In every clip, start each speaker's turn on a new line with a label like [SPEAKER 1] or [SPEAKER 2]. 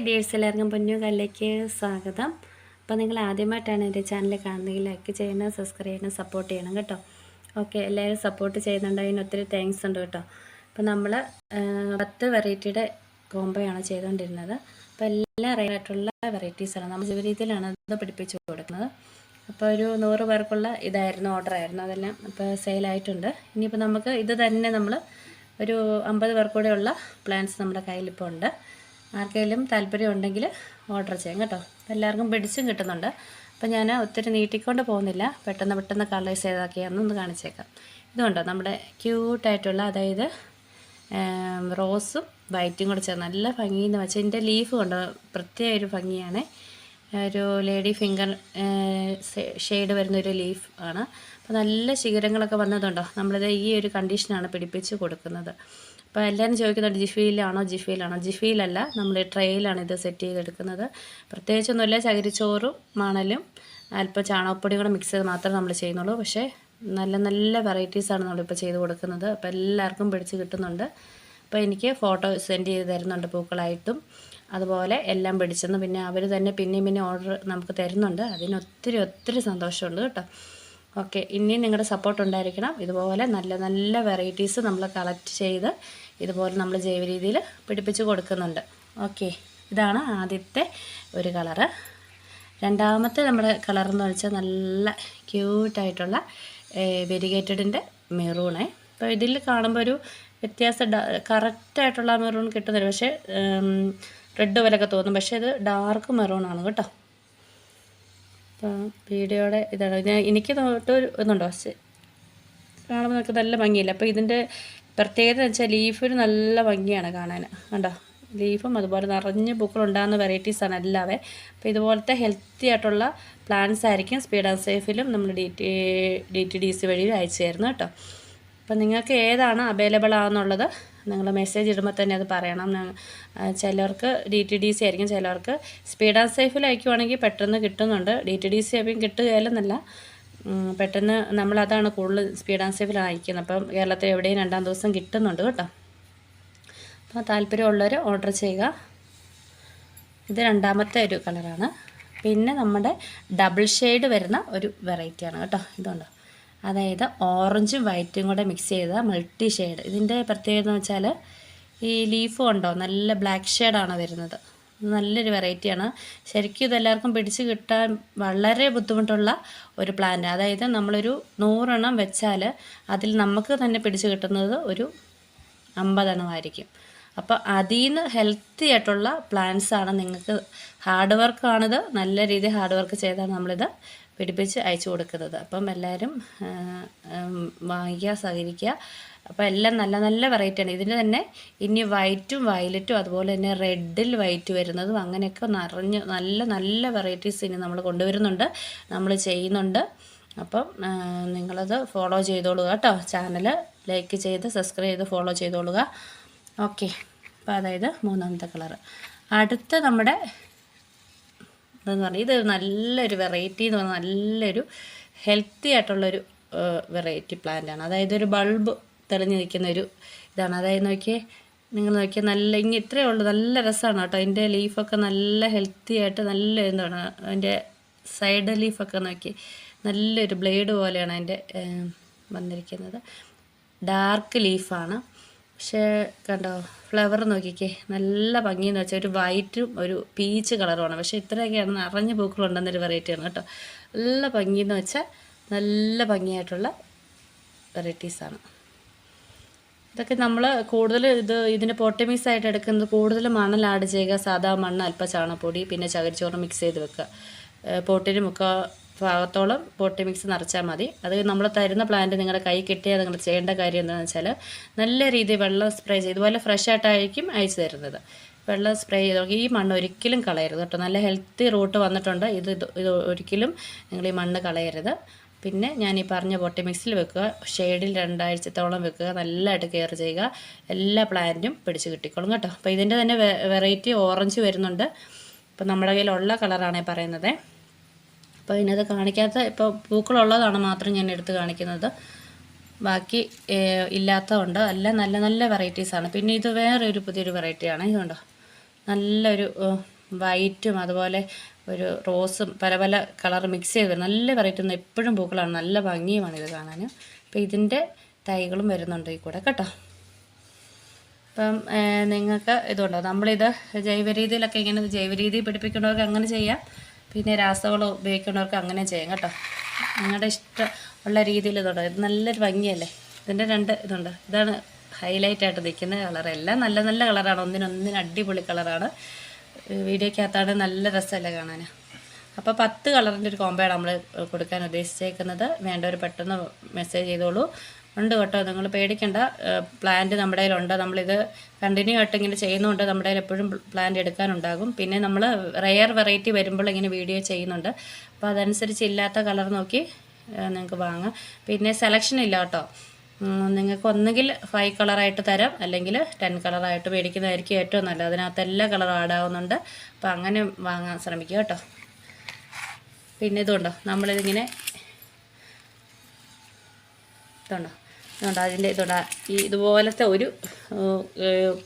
[SPEAKER 1] Hi dears എല്ലാവർക്കും പൊന്നു കല്ലേക്ക് സ്വാഗതം. അപ്പോൾ നിങ്ങൾ ആദ്യമായിട്ടാണ് എന്റെ ചാനൽ കാണുന്നതെങ്കിൽ ലൈക്ക് ചെയ്യണം സബ്സ്ക്രൈബ് ചെയ്യണം സപ്പോർട്ട് ചെയ്യണം കേട്ടോ. ഓക്കെ എല്ലാവരും സപ്പോർട്ട് ചെയ്യുന്നുണ്ട്? അതിന് ഒത്തിരി താങ്ക്സ് ഉണ്ട് കേട്ടോ. അപ്പോൾ നമ്മൾ പത്ത് വെറൈറ്റിയുടെ കോംബോയാണ് ചെയ്തുകൊണ്ടിരുന്നത്. അപ്പോൾ എല്ലാ റേറ്റായിട്ടുള്ള വെറൈറ്റീസാണ് നമ്മൾ ജീവിതത്തിലാണ് അത് പിടിപ്പിച്ച് കൊടുക്കുന്നത്. അപ്പോൾ ഒരു നൂറ് പേർക്കുള്ള ഇതായിരുന്നു ഓർഡർ ആയിരുന്നു. അതെല്ലാം ഇപ്പോൾ സെയിലായിട്ടുണ്ട് ഇനിയിപ്പോൾ നമുക്ക് ഇത് തന്നെ നമ്മൾ ഒരു അമ്പത് പേർക്കൂടെയുള്ള പ്ലാൻസ് നമ്മുടെ കയ്യിലിപ്പോൾ ഉണ്ട്. ആർക്കെങ്കിലും താല്പര്യം ഉണ്ടെങ്കിൽ ഓർഡർ ചെയ്യാം കേട്ടോ. എല്ലാവർക്കും പിടിച്ചും കിട്ടുന്നുണ്ട്. അപ്പോൾ ഞാൻ ഒത്തിരി നീട്ടിക്കൊണ്ട് പോകുന്നില്ല. പെട്ടെന്ന് പെട്ടെന്ന് കളേഴ്സ് ഏതാക്കിയാണെന്ന് കാണിച്ചേക്കാം. ഇതുകൊണ്ടോ നമ്മുടെ ക്യൂട്ടായിട്ടുള്ള അതായത് റോസും വൈറ്റും കൂടെ ചേർന്ന് നല്ല ഭംഗിയെന്ന് വെച്ചാൽ ഇതിന്റെ ലീഫ് കൊണ്ട്? പ്രത്യേക ഒരു ഭംഗിയാണ്. ഒരു ലേഡി ഫിംഗർ ഷെയ്ഡ് വരുന്ന ഒരു ലീഫ് ആണ്. അപ്പോൾ നല്ല ശിഖരങ്ങളൊക്കെ വന്നതുണ്ടോ? നമ്മളിത് ഈ ഒരു കണ്ടീഷനാണ് പിടിപ്പിച്ച് കൊടുക്കുന്നത്. അപ്പോൾ എല്ലാവരും ചോദിക്കുന്നത് ജിഫിയിലാണോ ജിഫിയിലാണോ? ജിഫിയിലല്ല നമ്മൾ ട്രെയിലാണ് ഇത് സെറ്റ് ചെയ്തെടുക്കുന്നത്. പ്രത്യേകിച്ചൊന്നുമില്ല ചകിരിച്ചോറും മണലും അല്പം ചാണകപ്പൊടി കൂടെ മിക്സ് ചെയ്ത് മാത്രമേ നമ്മൾ ചെയ്യുന്നുള്ളൂ. പക്ഷേ നല്ല നല്ല വെറൈറ്റീസാണ് നമ്മളിപ്പോൾ ചെയ്ത് കൊടുക്കുന്നത്. അപ്പോൾ എല്ലാവർക്കും പിടിച്ച് കിട്ടുന്നുണ്ട്. അപ്പോൾ എനിക്ക് ഫോട്ടോ സെൻഡ് ചെയ്ത് തരുന്നുണ്ട് പൂക്കളായിട്ടും. അതുപോലെ എല്ലാം പിടിച്ചെന്ന്. പിന്നെ അവർ തന്നെ പിന്നെയും പിന്നെ ഓർഡർ നമുക്ക് തരുന്നുണ്ട്. അതിന് ഒത്തിരി ഒത്തിരി സന്തോഷമുണ്ട് കേട്ടോ. ഓക്കെ ഇനിയും നിങ്ങളുടെ സപ്പോർട്ട് ഉണ്ടായിരിക്കണം. ഇതുപോലെ നല്ല നല്ല വെറൈറ്റീസ് നമ്മൾ കളക്ട് ചെയ്ത് ഇതുപോലെ നമ്മൾ ജൈവ രീതിയിൽ പിടിപ്പിച്ച് കൊടുക്കുന്നുണ്ട്. ഓക്കെ ഇതാണ് ആദ്യത്തെ ഒരു കളറ് രണ്ടാമത്തെ നമ്മുടെ കളർ എന്ന് വെച്ചാൽ നല്ല ക്യൂട്ടായിട്ടുള്ള വെരിഗേറ്റഡിന്റെ മെറൂണേ അപ്പോൾ ഇതിൽ കാണുമ്പോൾ ഒരു വ്യത്യാസം കറക്റ്റായിട്ടുള്ള മെറൂൺ കിട്ടുന്നില്ല പക്ഷേ റെഡ് പോലൊക്കെ തോന്നും. പക്ഷേ ഇത് ഡാർക്ക് മെറൂൺ ആണ് കേട്ടോ. അപ്പോൾ വീഡിയോയുടെ ഇതാണ്. ഞാൻ എനിക്ക് തൊട്ട് ഇതുണ്ടോ? കാണുമ്പോൾ നമുക്ക് നല്ല ഭംഗിയില്ല. അപ്പോൾ ഇതിന്റെ പ്രത്യേകത എന്ന് വെച്ചാൽ ലീഫിന് നല്ല ഭംഗിയാണ് കാണാൻ. കണ്ടോ? ലീഫും അതുപോലെ നിറഞ്ഞ് പൂക്കളുണ്ടാകുന്ന വെറൈറ്റീസാണ് എല്ലാവേ. അപ്പോൾ ഇതുപോലത്തെ ഹെൽത്തി ആയിട്ടുള്ള പ്ലാന്റ്സ് ആയിരിക്കും സ്പീഡ് ആൻഡ് സേഫിലും നമ്മൾ D T D T D C വഴിയും അയച്ചു തരുന്നത് കേട്ടോ. അപ്പോൾ നിങ്ങൾക്ക് ഏതാണ് അവൈലബിൾ ആണെന്നുള്ളത് നിങ്ങൾ മെസ്സേജ് ഇടുമ്പോൾ തന്നെ അത് പറയണം. ചിലർക്ക് ഡി ടി ഡി സി ആയിരിക്കും ചിലർക്ക് സ്പീഡ് ആൻഡ് സേഫിൽ അയക്കുവാണെങ്കിൽ പെട്ടെന്ന് കിട്ടുന്നുണ്ട്. ഡി ടി ഡി സി ആയിരിക്കും കിട്ടുകയില്ലെന്നല്ല. പെട്ടെന്ന് നമ്മളതാണ് കൂടുതൽ സ്പീഡ് ആൻഡ് സേഫിൽ അയക്കുന്നത് അപ്പം കേരളത്തിൽ എവിടെയും രണ്ടാം ദിവസം കിട്ടുന്നുണ്ട് കേട്ടോ. അപ്പോൾ താല്പര്യമുള്ളവർ ഓർഡർ ചെയ്യുക. ഇത് രണ്ടാമത്തെ ഒരു കളറാണ് പിന്നെ നമ്മുടെ ഡബിൾ ഷെയ്ഡ് വരുന്ന ഒരു വെറൈറ്റിയാണ് കേട്ടോ. ഇതുണ്ടോ? അതായത് ഓറഞ്ചും വൈറ്റും കൂടെ മിക്സ് ചെയ്ത മൾട്ടി ഷെയ്ഡ് ഇതിന്റെ പ്രത്യേകത എന്ന് വെച്ചാൽ ഈ ലീഫും ഉണ്ടോ നല്ല ബ്ലാക്ക് ഷെയ്ഡാണ് വരുന്നത്. നല്ലൊരു വെറൈറ്റിയാണ് ശരിക്കും ഇതെല്ലാവർക്കും പിടിച്ച് കിട്ടാൻ വളരെ ബുദ്ധിമുട്ടുള്ള ഒരു പ്ലാന്റ് അതായത് നമ്മളൊരു നൂറെണ്ണം വെച്ചാൽ അതിൽ നമുക്ക് തന്നെ പിടിച്ച് കിട്ടുന്നത് ഒരു അമ്പതെണ്ണമായിരിക്കും. അപ്പോൾ അതിൽ നിന്ന് ഹെൽത്തി ആയിട്ടുള്ള പ്ലാന്റ്സാണ് നിങ്ങൾക്ക് ഹാർഡ് വർക്കാണിത് നല്ല രീതിയിൽ ഹാർഡ് വർക്ക് ചെയ്താണ് നമ്മളിത് പിടിപ്പിച്ച് അയച്ചു കൊടുക്കുന്നത്. അപ്പം എല്ലാവരും വാങ്ങിക്കുക സഹകരിക്കുക. അപ്പോൾ എല്ലാം നല്ല നല്ല വെറൈറ്റിയാണ് ഇതിന് തന്നെ ഇനി വൈറ്റും വയലറ്റും അതുപോലെ തന്നെ റെഡിൽ വൈറ്റ് വരുന്നതും അങ്ങനെയൊക്കെ നിറഞ്ഞ് നല്ല നല്ല വെറൈറ്റീസ് ഇനി നമ്മൾ കൊണ്ടുവരുന്നുണ്ട്. നമ്മൾ ചെയ്യുന്നുണ്ട്. അപ്പം നിങ്ങളത് ഫോളോ ചെയ്തോളുക കേട്ടോ. ചാനൽ ലൈക്ക് ചെയ്ത് സബ്സ്ക്രൈബ് ചെയ്ത് ഫോളോ ചെയ്തോളുക. ഓക്കെ അപ്പോൾ അതായത് മൂന്നാമത്തെ കളറ് അടുത്ത നമ്മുടെ ഇതെന്ന് പറഞ്ഞാൽ ഇത് നല്ലൊരു വെറൈറ്റി എന്ന് പറഞ്ഞാൽ നല്ലൊരു ഹെൽത്തി ആയിട്ടുള്ളൊരു വെറൈറ്റി പ്ലാന്റാണ് അതായത് ഒരു ബൾബ് തെളിഞ്ഞു നിൽക്കുന്ന ഒരു ഇതാണ്. അതായത് നോക്കിയേ നിങ്ങൾ നോക്കിയാൽ നല്ല ഇങ്ങനെ ഇത്രയേ ഉള്ളൂ. നല്ല രസമാണ് കേട്ടോ. അതിന്റെ ലീഫൊക്കെ നല്ല ഹെൽത്തി ആയിട്ട് നല്ല എന്താണ് അതിന്റെ സൈഡ് ലീഫൊക്കെ നോക്കി നല്ലൊരു ബ്ലേഡ് പോലെയാണ് അതിന്റെ വന്നിരിക്കുന്നത്. ഡാർക്ക് ലീഫാണ് പക്ഷേ കണ്ടോ ഫ്ലവർ നോക്കിക്കേ നല്ല ഭംഗിയെന്ന് വെച്ചാൽ ഒരു വൈറ്റും ഒരു പീച്ച് കളറുമാണ് പക്ഷേ ഇത്രയൊക്കെയാണ് നിറഞ്ഞ പൂക്കളുണ്ടെന്നൊരു വെറൈറ്റിയാണ് കേട്ടോ. നല്ല ഭംഗിയെന്ന് വെച്ചാൽ നല്ല ഭംഗിയായിട്ടുള്ള വെറൈറ്റീസാണ് ഇതൊക്കെ നമ്മൾ കൂടുതൽ ഇത് ഇതിന്റെ പൊട്ടമീസ് ആയിട്ട് എടുക്കുന്നത് കൂടുതൽ മണൽ ആഡ് ചെയ്യുക സാധാ മണ്ണ് അല്പ ചാണകപ്പൊടി പിന്നെ ചകിരിച്ചോറ് മിക്സ് ചെയ്ത് വെക്കുക. പോട്ടിന് മുക്ക ഭാഗത്തോളം പോട്ടി മിക്സ് നിറച്ചാൽ മതി. അത് നമ്മൾ തരുന്ന പ്ലാന്റ് നിങ്ങളുടെ കൈ കിട്ടിയാൽ നിങ്ങൾ ചെയ്യേണ്ട കാര്യം എന്താണെന്ന് വെച്ചാൽ നല്ല രീതിയിൽ വെള്ളം സ്പ്രേ ചെയ്ത് ഇതുപോലെ ഫ്രഷ് ആയിട്ടായിരിക്കും അയച്ചു തരുന്നത്. വെള്ളം സ്പ്രേ ചെയ്ത് ഈ മണ്ണ് ഒരിക്കലും കളയരുത് കേട്ടോ. നല്ല ഹെൽത്തി റൂട്ട് വന്നിട്ടുണ്ട്. ഇത് ഇത് ഒരിക്കലും നിങ്ങൾ ഈ മണ്ണ് കളയരുത്. പിന്നെ ഞാൻ ഈ പറഞ്ഞ പൊട്ടി മിക്സിൽ വെക്കുക. ഷെയ്ഡിൽ രണ്ടാഴ്ചത്തോളം വെക്കുക. നല്ലതായിട്ട് കെയർ ചെയ്യുക. എല്ലാ പ്ലാന്റും പിടിച്ച് കിട്ടിക്കോളും കേട്ടോ. അപ്പോൾ ഇതിന്റെ തന്നെ വെറൈറ്റി ഓറഞ്ച് വരുന്നുണ്ട്. അപ്പോൾ നമ്മുടെ കയ്യിലുള്ള കളറാണേ പറയുന്നത്. അപ്പോൾ ഇതിനകത്ത് കാണിക്കാത്ത ഇപ്പോൾ പൂക്കളുള്ളതാണ് മാത്രം ഞാൻ എടുത്ത് കാണിക്കുന്നത്. ബാക്കി ഇല്ലാത്തതുണ്ട്. എല്ലാം നല്ല നല്ല വെറൈറ്റീസാണ് പിന്നെ ഇത് വേറെ ഒരു പുതിയൊരു വെറൈറ്റിയാണ് ഇതുണ്ടോ നല്ലൊരു വൈറ്റും അതുപോലെ ഒരു റോസും പല പല കളർ മിക്സ് ചെയ്ത് നല്ല വെറൈറ്റി ഒന്നും എപ്പോഴും പൂക്കളാണ്. നല്ല ഭംഗിയുമാണ് ഇത് കാണാൻ അപ്പോൾ ഇതിന്റെ തൈകളും വരുന്നുണ്ട് ഈ കൂടെ കേട്ടോ. അപ്പം നിങ്ങൾക്ക് ഇതുണ്ടോ? നമ്മളിത് ജൈവ രീതിയിലൊക്കെ ഇങ്ങനെ ജൈവ രീതി പിടിപ്പിക്കുന്നവർക്ക് അങ്ങനെ ചെയ്യാം. പിന്നെ രാസവളം ഉപയോഗിക്കുന്നവർക്ക് അങ്ങനെ ചെയ്യാം കേട്ടോ. നിങ്ങളുടെ ഇഷ്ടം ഉള്ള രീതിയിൽ തുടങ്ങും ഇത് നല്ലൊരു ഭംഗിയല്ലേ? ഇതിന്റെ രണ്ട് ഇതുണ്ട്. ഇതാണ് ഹൈലൈറ്റ് ആയിട്ട് നിൽക്കുന്ന കളർ എല്ലാം നല്ല നല്ല കളറാണ് ഒന്നിനൊന്നിന് അടിപൊളി കളറാണ് വീഡിയോക്കകത്താണ് നല്ല രസമല്ലേ കാണാൻ അപ്പോൾ പത്ത് കളറിന്റെ ഒരു കോമ്പയാണ് നമ്മൾ കൊടുക്കാൻ ഉദ്ദേശിച്ചേക്കുന്നത്. വേണ്ടവർ പെട്ടെന്ന് മെസ്സേജ് ചെയ്തോളൂ. ഉണ്ട് കേട്ടോ. നിങ്ങൾ പേടിക്കേണ്ട. പ്ലാന്റ് നമ്മുടെ കയ്യിലുണ്ട്. നമ്മളിത് കണ്ടിന്യൂ ആയിട്ട് ഇങ്ങനെ ചെയ്യുന്നുണ്ട് നമ്മുടെ കയ്യിൽ എപ്പോഴും പ്ലാന്റ് എടുക്കാനുണ്ടാകും. പിന്നെ നമ്മൾ റെയർ വെറൈറ്റി വരുമ്പോൾ ഇങ്ങനെ വീഡിയോ ചെയ്യുന്നുണ്ട്. അപ്പോൾ അതനുസരിച്ച് ഇല്ലാത്ത കളർ നോക്കി നിങ്ങൾക്ക് വാങ്ങാം. പിന്നെ സെലക്ഷൻ ഇല്ല കേട്ടോ. നിങ്ങൾക്ക് ഒന്നുകിൽ ഫൈവ് കളറായിട്ട് തരാം. അല്ലെങ്കിൽ ടെൻ കളറായിട്ട് മേടിക്കുന്നതായിരിക്കും ഏറ്റവും നല്ലത്. അതിനകത്ത് എല്ലാ കളറും ആഡാവുന്നുണ്ട് അപ്പോൾ അങ്ങനെ വാങ്ങാൻ ശ്രമിക്കുക കേട്ടോ. പിന്നെ ഇതുണ്ടോ? നമ്മളിതിങ്ങനെ ഇതുണ്ടോ? ഇതുണ്ട് അതിന്റെ ഇതുണ്ട്. ഈ ഇതുപോലത്തെ ഒരു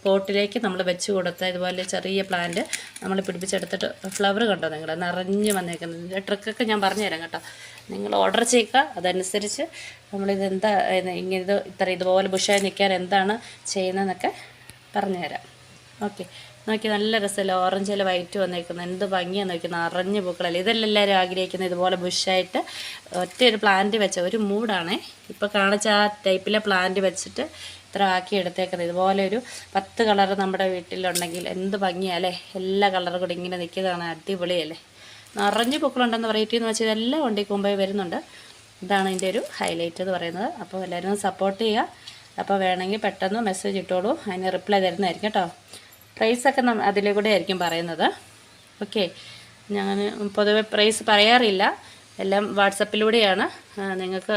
[SPEAKER 1] പോട്ടിലേക്ക് നമ്മൾ വെച്ച് കൊടുത്ത ഇതുപോലെ ചെറിയ പ്ലാന്റ് നമ്മൾ പിടിപ്പിച്ചെടുത്തിട്ട് ഫ്ലവർ കണ്ടോ നിങ്ങൾ? നിറഞ്ഞ് വന്നേക്കുന്നത്. ട്രിക്കൊക്കെ ഞാൻ പറഞ്ഞുതരാം കേട്ടോ. നിങ്ങൾ ഓർഡർ ചെയ്യുക അതനുസരിച്ച് നമ്മളിത് എന്താ ഇങ്ങനെ ഇത് ഇത്ര ഇതുപോലെ ബുഷായി നിൽക്കാൻ എന്താണ് ചെയ്യുന്നതെന്നൊക്കെ പറഞ്ഞുതരാം. ഓക്കെ. നോക്കി നല്ല രസമല്ല? ഓറഞ്ചിൽ വൈറ്റ് വന്നേക്കുന്നത് എന്ത് ഭംഗിയാണ് നോക്കുന്നത് നിറഞ്ഞ് പൂക്കളല്ലേ? ഇതെല്ലാം എല്ലാവരും ആഗ്രഹിക്കുന്നത് ഇതുപോലെ ബുഷായിട്ട് ഒറ്റ ഒരു പ്ലാന്റ് വെച്ച ഒരു മൂടാണേ. ഇപ്പോൾ കാണിച്ച ആ ടൈപ്പിലെ പ്ലാന്റ് വെച്ചിട്ട് ഇത്ര ആക്കി എടുത്തേക്കുന്നത്. ഇതുപോലെ ഒരു പത്ത് കളർ നമ്മുടെ വീട്ടിലുണ്ടെങ്കിൽ എന്ത് ഭംഗിയല്ലേ എല്ലാ കളറും കൂടി ഇങ്ങനെ നിൽക്കുന്നതാണ് അടിപൊളിയല്ലേ നിറഞ്ഞ പൂക്കളുണ്ടെന്ന് വെറൈറ്റി എന്ന് വെച്ചാൽ ഇതെല്ലാം ഉണ്ട് കുമ്പേ വരുന്നുണ്ട്. ഇതാണ് ഇതിന്റെ ഒരു ഹൈലൈറ്റ് എന്ന് പറയുന്നത്. അപ്പോൾ എല്ലാവരും സപ്പോർട്ട് ചെയ്യുക. അപ്പോൾ വേണമെങ്കിൽ പെട്ടെന്ന് മെസ്സേജ് ഇട്ടോളൂ. അതിന് റിപ്ലൈ തരുന്നതായിരിക്കും കേട്ടോ. പ്രൈസൊക്കെ അതിലെ അതിലൂടെ ആയിരിക്കും പറയുന്നത്. ഓക്കെ. ഞാൻ പൊതുവെ പ്രൈസ് പറയാറില്ല. എല്ലാം വാട്സപ്പിലൂടെയാണ്. നിങ്ങൾക്ക്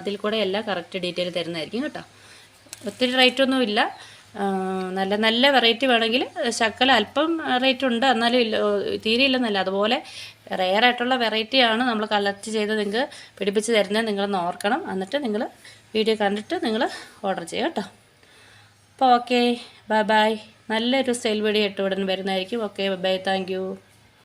[SPEAKER 1] അതിൽ കൂടെ എല്ലാം കറക്റ്റ് ഡീറ്റെയിൽ തരുന്നതായിരിക്കും കേട്ടോ. ഒത്തിരി റേറ്റൊന്നും ഇല്ല. നല്ല നല്ല വെറൈറ്റി വേണമെങ്കിൽ ശക്കല അല്പം റേറ്റ് ഉണ്ട്. എന്നാലും ഇല്ല തീരെ ഇല്ലെന്നല്ല. അതുപോലെ റെയർ ആയിട്ടുള്ള വെറൈറ്റിയാണ് നമ്മൾ കളക്ട് ചെയ്ത് നിങ്ങൾക്ക് പിടിപ്പിച്ച് തരുന്നത്. നിങ്ങളൊന്ന് ഓർക്കണം. എന്നിട്ട് നിങ്ങൾ വീഡിയോ കണ്ടിട്ട് നിങ്ങൾ ഓർഡർ ചെയ്യുക കേട്ടോ. അപ്പോൾ ഓക്കെ. Bye bye. നല്ലൊരു സ്റ്റൈൽ വീഡിയോ ഇട്ട് ഉടൻ വരുന്നതായിരിക്കും. Okay bye thank